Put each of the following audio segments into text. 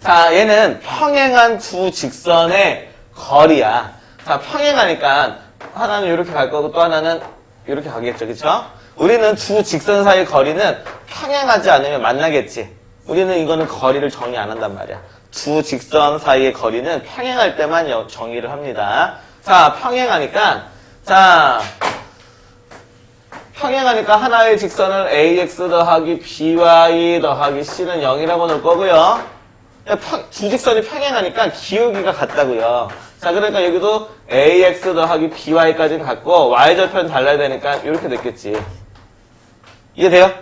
자, 얘는 평행한 두 직선의 거리야. 자, 평행하니까 하나는 이렇게 갈 거고 또 하나는 이렇게 가겠죠. 그쵸? 우리는 두 직선 사이의 거리는 평행하지 않으면 만나겠지. 우리는 이거는 거리를 정의 안 한단 말이야. 두 직선 사이의 거리는 평행할 때만 여- 정의를 합니다. 자, 평행하니까, 자, 평행하니까 하나의 직선을 ax 더하기 by 더하기 c는 0이라고 넣을 거고요. 평- 두 직선이 평행하니까 기울기가 같다고요. 자, 그러니까 여기도 ax 더하기 by까지는 같고 y절편 달라야 되니까 이렇게 됐겠지. 이해돼요?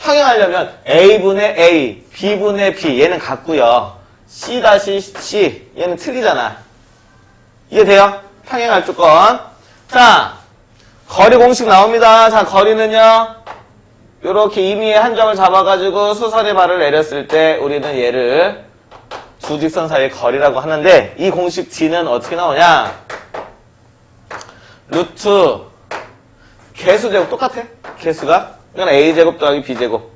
평행하려면 a분의 a, b분의 b 얘는 같고요. c 다시 c 얘는 틀리잖아. 이해돼요? 평행할 조건. 자, 거리 공식 나옵니다. 자, 거리는요. 이렇게 임의의 한 점을 잡아가지고 수선의 발을 내렸을 때 우리는 얘를 두 직선 사이의 거리라고 하는데 이 공식 D는 어떻게 나오냐? 루트 개수 제곱 똑같아. 개수가 이건 A제곱 더하기 B제곱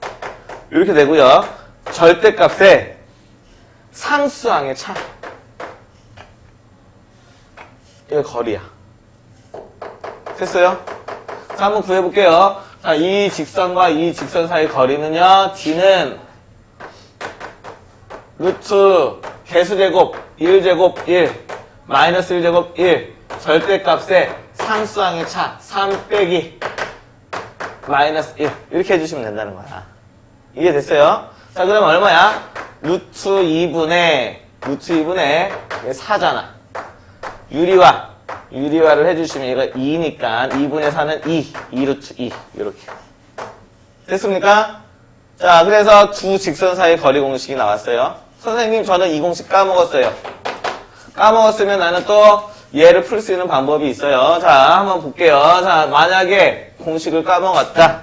이렇게 되고요. 절대값에 상수항의 차. 이거 거리야. 됐어요? 자, 한번 구해볼게요. 자, 이 직선과 이 직선 사이 거리는요, D는 루트 개수제곱 1제곱 1 마이너스 1제곱 1 절대값의 상수항의 차 3 빼기 마이너스 1 이렇게 해주시면 된다는 거야. 이게 됐어요? 자, 그럼 얼마야? 루트 2분의 루트 2분의 4잖아. 유리화 유리화를 해주시면 이거 2니까 2분의 4는 2 2루트 2 이렇게 됐습니까? 자 그래서 두 직선 사이 거리 공식이 나왔어요 선생님 저는 이 공식 까먹었어요 까먹었으면 나는 또 얘를 풀 수 있는 방법이 있어요 자 한번 볼게요 자 만약에 공식을 까먹었다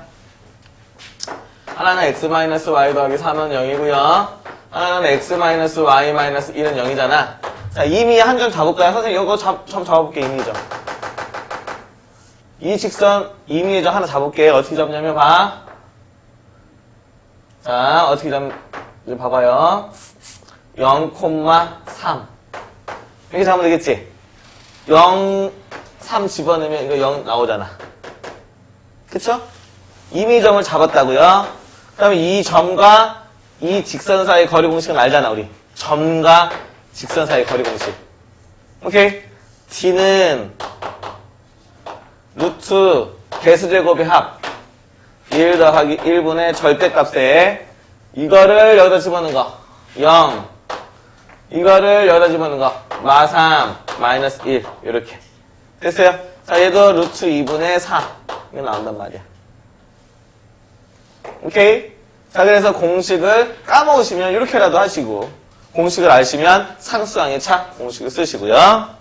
하나는 x-y 더하기 3은 0이고요 하나는 x-y 1은 0이잖아 자, 이미 한 점 잡을까요? 선생님, 이거 잡, 좀 잡아볼게요, 이미죠. 이 직선, 이미죠. 하나 잡을게요. 어떻게 잡냐면, 봐. 자, 어떻게 잡, 이제 봐봐요. 0,3. 이렇게 잡으면 되겠지? 0, 3 집어넣으면 이거 0 나오잖아. 그쵸? 이미 점을 잡았다고요. 그 다음에 이 점과 이 직선 사이 거리 공식은 알잖아, 우리. 점과 직선 사이 거리 공식. 오케이? T는 루트 개수제곱의 합. 1 더하기 1분의 절대값에 이거를 여기다 집어넣는 거. 0. 이거를 여기다 집어넣는 거. 마3 마이너스 1. 이렇게. 됐어요? 자, 얘도 루트 2분의 4. 이거 나온단 말이야. 오케이? 자, 그래서 공식을 까먹으시면 이렇게라도 하시고, 공식을 아시면 상수항의 차 공식을 쓰시고요.